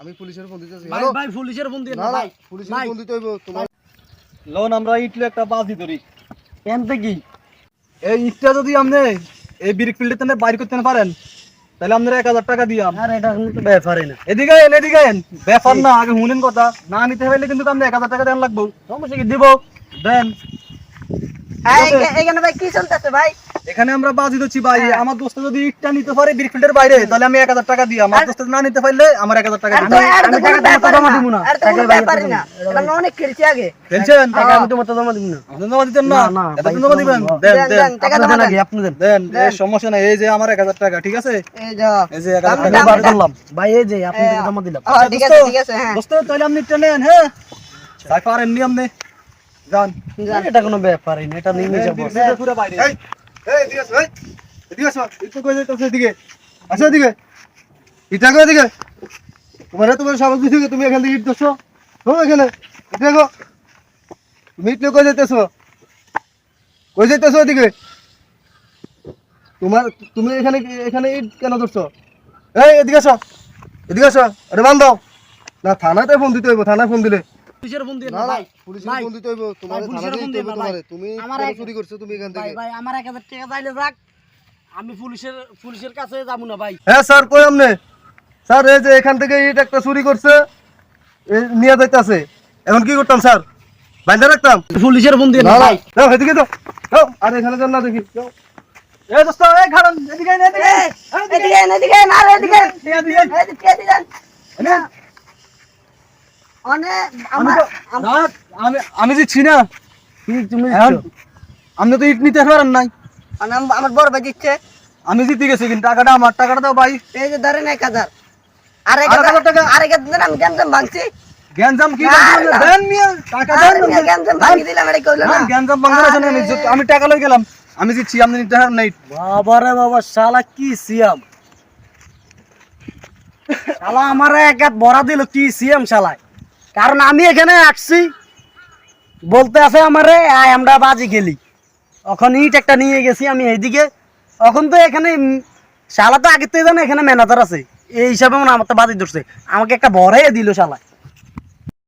আমি পুলিশের ফোন দিতেছি। ভাই ভাই পুলিশের ফোন দিয়ে না ভাই। পুলিশের ফোন দিতে হইব তোমার। লোন আমরা ইটলে একটা বাজি ধরি। এনতে কি? এই ইটটা যদি আপনি এই ব্রিক থেকে বাইর করতে না পারেন তাহলে আপনারা এক হাজার টাকা দিয়াম আর এটা কিন্তু ব্যাপারই না। এদিকে এন এদিকে এন ব্যাপার না আগে শুনেন কথা। না নিতে পারলে কিন্তু আপনি এক হাজার টাকা দেন লাগবো। সমস্যা কি? দিব। দেন। এখানে ভাই কি চলতেছে ভাই? এখানে আমরা বাজি দিচ্ছি ভাই আমার দোস্ত যদি ইটটা নিতে পারে ব্রিক ফিল্ডের বাইরে তাহলে আমি এক হাজার টাকা দিই। আমার দোস্ত না নিতে পারলে আমার এক হাজার টাকা। আমি জমা দিব না। অনেক খেলছে আগে। খেলছেন? টাকা আমি তোমার জমা দিব না? আপনি জমা দিতেন না। না, না, এত ভাই, জমা দিবেন? দেন দেন, দেন দেন, টাকা দেন দেন। আগে, আপনি দেন দেন। এই সমস্যা নাই। এই যে আমার এক হাজার টাকা ঠিক আছে? এই যা এই যে এক হাজার টাকা। বার করলাম ভাই এই যে আপনি জমা দিলাম। হ্যাঁ, ঠিক আছে ঠিক আছে হ্যাঁ। দোস্ত তাহলে আপনি ইটটা নেন হ্যাঁ? আপনি যান। এটা কোনো ব্যাপারই না এটা নিয়ে যাব। পুরো বাইরে। এদিকে আসো এদিকে আসো একটু কই যাইতেছ এদিকে। আসো এদিকে। ইটা কই এদিকে। তোমার তোমার তুমি এখান থেকে ইট দছো হো এখানে। গো তুমি ইট কই যাইতেছো কই যাইতেছো এদিকে। তোমার, তুমি এখানে এখানে ইট কেন ধরছো? এই, এদিকে থানাতে ফোন দিতে হইব, থানায় ফোন দিলে। পুলিশের ফোন দিয়ে না না না ভাই। পুলিশের দিতে হইব তোমার পুলিশের না, ভাই। তোমারে। তুমি চুরি করছ তুমি এখান থেকে। ভাই আমার এক হাজার টাকা চাইলে রাখ আমি পুলিশের পুলিশের কাছে যাব না ভাই। হ্যাঁ স্যার কই আমনে স্যার এই যে এখান থেকে ইট একটা চুরি করছে এই নিয়ে যাইতাছে। এখন কি করতাম স্যার? বাইন্ধে রাখতাম? পুলিশের ফোন দিয়ে না না না। ভাই। যাও এদিকে তো যাও আর এখানে যান না দেখি যাও। এই দোস্ত এই খাড়ান এদিকে এদিকে। এদিকে এদিকে আর এদিকে। এদিকে এদিকে এদিকে আমি আমি আমি দিচ্ছি না। কি তুমি এখন আপনি তো ইট নিতে পারেন নাই। আমার বড় ভাই দিচ্ছে। আমি জিতে গেছি কিন্তু টাকাটা আমার টাকাটা দাও ভাই। এই যে ধরেন এক হাজার। আর এক হাজার হাজার টাকা? আর এক হাজার আমি গ্যাঞ্জাম ভাঙছি। গ্যাঞ্জাম কি না, দেন মিয়া টাকা দেন গ্যাঞ্জাম ভাঙি দিলাম এটা কইলো না না, গ্যাঞ্জাম বাংলা আছে আমি যে- আমি টাকা লই গেলাম। আমি আপনি নিতে নাই। বাবা রে বাবা শালা কি সিয়াম? শালা আমার এক হাত ভরা দিল কি সিএম শালায়? কারণ আমি এখানে আসছি। বলতে আছে আমার আমরা বাজি খেলি। এখন ইট একটা নিয়ে গেছি আমি এইদিকে। এখন তো এখানে শালা তো আগের থেকে জানো এখানে ম্যানেজার আছে। এই হিসাবে আমার তো বাজি ধরছে। আমাকে একটা ভরাই দিল শালা।